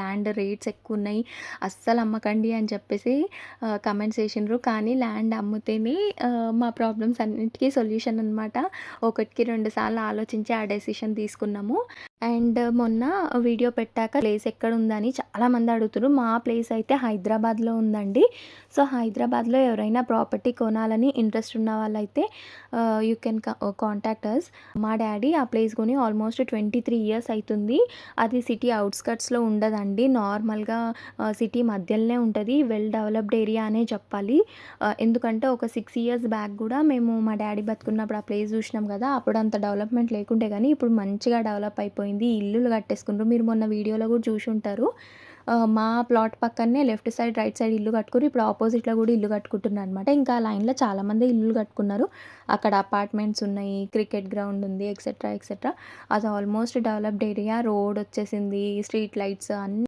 Land rates ఎక్కువ ఉన్నాయి అస్సలు అమ్మకండి అని చెప్పేసి కమెంట్స్ చేసిండ్రు కానీ ల్యాండ్ అమ్మితేనే మా ప్రాబ్లమ్స్ అన్నిటికీ సొల్యూషన్ అనమాట. ఒకటికి రెండు సార్లు ఆలోచించి ఆ డెసిషన్ తీసుకున్నాము. అండ్ మొన్న వీడియో పెట్టాక ప్లేస్ ఎక్కడ ఉందని చాలామంది అడుగుతున్నారు మా ప్లేస్ అయితే హైదరాబాద్‌లో ఉందండి. సో, హైదరాబాద్‌లో ఎవరైనా ప్రాపర్టీ కొనాలని ఇంట్రెస్ట్ ఉన్న వాళ్ళైతే యూ కెన్ క కాంటాక్ట్ అస్. మా డాడీ ఆ ప్లేస్ కొని ఆల్మోస్ట్ 23 ఇయర్స్ అవుతుంది అది సిటీ అవుట్స్కట్స్లో ఉండదండి. నార్మల్‌గా సిటీ మధ్యలోనే ఉంటుంది వెల్ డెవలప్డ్ ఏరియా అనే చెప్పాలి. ఎందుకంటే ఒక సిక్స్ ఇయర్స్ బ్యాక్ కూడా మేము మా డాడీ బతుకున్నప్పుడు ఆ ప్లేస్ చూసినాం కదా అప్పుడు అంత డెవలప్‌మెంట్ లేకుండే కానీ ఇప్పుడు మంచిగా డెవలప్ అయిపోయింది. ఇల్లులు కట్టేసుకుండ్రు. మీరు మొన్న వీడియోలో కూడా చూసి ఉంటారు మా ప్లాట్ పక్కనే లెఫ్ట్ సైడ్, రైట్ సైడ్ ఇల్లు కట్టుకుని ఇప్పుడు ఆపోజిట్‌లో కూడా ఇల్లు కట్టుకుంటున్నారు అనమాట ఇంకా ఆ లైన్‌లో చాలామంది ఇల్లులు కట్టుకున్నారు. అక్కడ అపార్ట్మెంట్స్ ఉన్నాయి. క్రికెట్ గ్రౌండ్ ఉంది. Etcetera, etcetera. అది ఆల్మోస్ట్ డెవలప్డ్ ఏరియా. రోడ్ వచ్చేసింది. స్ట్రీట్ లైట్స్ అన్నీ